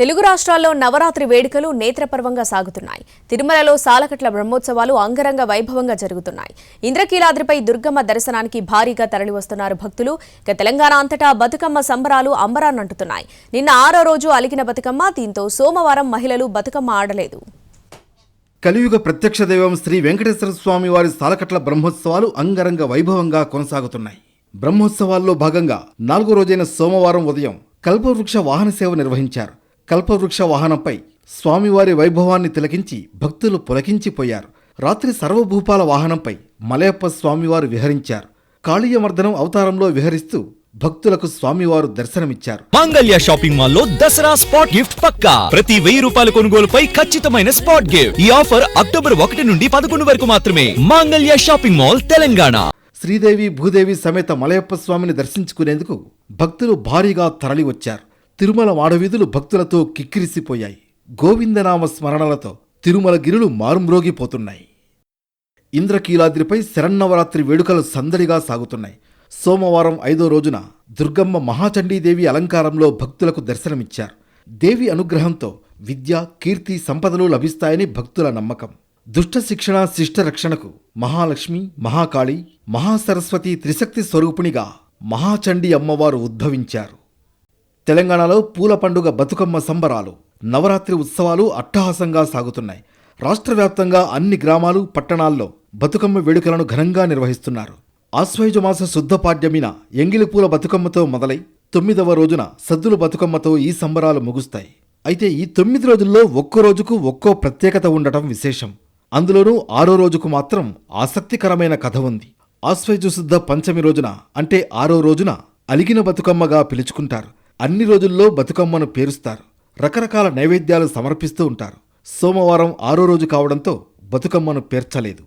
తెలుగు రాష్ట్రాల్లో నవరాత్రి వేడుకలు నేత్రపర్వంగా సాగుతున్నాయి. తిరుమలలో సాలకట్ల బ్రహ్మోత్సవాలు అంగరంగ వైభవంగా జరుగుతున్నాయి. ఇంద్రకీలాద్రిపై దుర్గమ్మ దర్శనానికి భారీగా తరలివస్తున్నారు భక్తులు. ఇక తెలంగాణ అంతటా బతుకమ్మ సంబరాలు అంబరాన్నంటున్నాయి నిన్న ఆరో రోజు అలిగిన బతుకమ్మ దీంతో సోమవారం మహిళలు బతుకమ్మ ఆడలేదు. కలియుగ ప్రత్యక్ష దైవం శ్రీ వెంకటేశ్వర స్వామి వారి సాలకట్ల బ్రహ్మోత్సవాలు అంగరంగ వైభవంగా కొనసాగుతున్నాయి. బ్రహ్మోత్సవాల్లో భాగంగా నాలుగో రోజైన సోమవారం ఉదయం కల్పవృక్ష వాహన సేవ నిర్వహించారు. కల్పవృక్ష వాహనంపై స్వామివారి వైభవాన్ని తిలకించి భక్తులు పులకించిపోయారు. రాత్రి సర్వభూపాల వాహనంపై మలయప్ప స్వామివారు విహరించారు. కాళీయమర్దనం అవతారంలో విహరిస్తూ భక్తులకు స్వామివారు దర్శనమిచ్చారు. మాంగళ్య షాపింగ్ మాల్లో దసరా స్పాట్ గిఫ్ట్ పక్కా. ప్రతి వెయ్యి రూపాయల కొనుగోలుపై ఖచ్చితమైన స్పాట్ గిఫ్ట్. ఈ ఆఫర్ అక్టోబర్ ఒకటి నుండి పదకొండు వరకు మాత్రమే. Mangalya shopping mall Telangana. Sridevi Bhudevi సమేత మలయప్ప స్వామిని దర్శించుకునేందుకు భక్తులు భారీగా తరలివచ్చారు. తిరుమల వాడవీధులు భక్తులతో కిక్కిరిసిపోయాయి. గోవిందనామ స్మరణలతో తిరుమల గిరులు మారుమ్రోగిపోతున్నాయి. ఇంద్రకీలాద్రిపై శరన్నవరాత్రి వేడుకలు సందడిగా సాగుతున్నాయి. సోమవారం ఐదో రోజున దుర్గమ్మ మహాచండీదేవి అలంకారంలో భక్తులకు దర్శనమిచ్చారు. దేవి అనుగ్రహంతో విద్య కీర్తి సంపదలు లభిస్తాయని భక్తుల నమ్మకం. దుష్ట శిక్షణ శిష్ట రక్షణకు మహాలక్ష్మి మహాకాళి మహాసరస్వతి త్రిశక్తి స్వరూపిణిగా మహాచండీ అమ్మవారు ఉద్భవించారు. తెలంగాణలో పూల పండుగ బతుకమ్మ సంబరాలు నవరాత్రి ఉత్సవాలు అట్టహాసంగా సాగుతున్నాయి. రాష్ట్ర వ్యాప్తంగా అన్ని గ్రామాలు పట్టణాల్లో బతుకమ్మ వేడుకలను ఘనంగా నిర్వహిస్తున్నారు. ఆశ్వయుజమాస శుద్ధ పాడ్యమిన ఎంగిలిపూల బతుకమ్మతో మొదలై తొమ్మిదవ రోజున సద్దుల బతుకమ్మతో ఈ సంబరాలు ముగుస్తాయి. అయితే ఈ తొమ్మిది రోజుల్లో ఒక్కో రోజుకు ఒక్కో ప్రత్యేకత ఉండటం విశేషం. అందులోనూ ఆరో రోజుకు మాత్రం ఆసక్తికరమైన కథ ఉంది. ఆశ్వయుజ శుద్ధ పంచమి రోజున అంటే ఆరో రోజున అలిగిన బతుకమ్మగా పిలుచుకుంటారు. అన్ని రోజుల్లో బతుకమ్మను పేరుస్తారు. రకరకాల నైవేద్యాలు సమర్పిస్తూ ఉంటారు. సోమవారం ఆరో రోజు కావడంతో బతుకమ్మను పేర్చలేదు.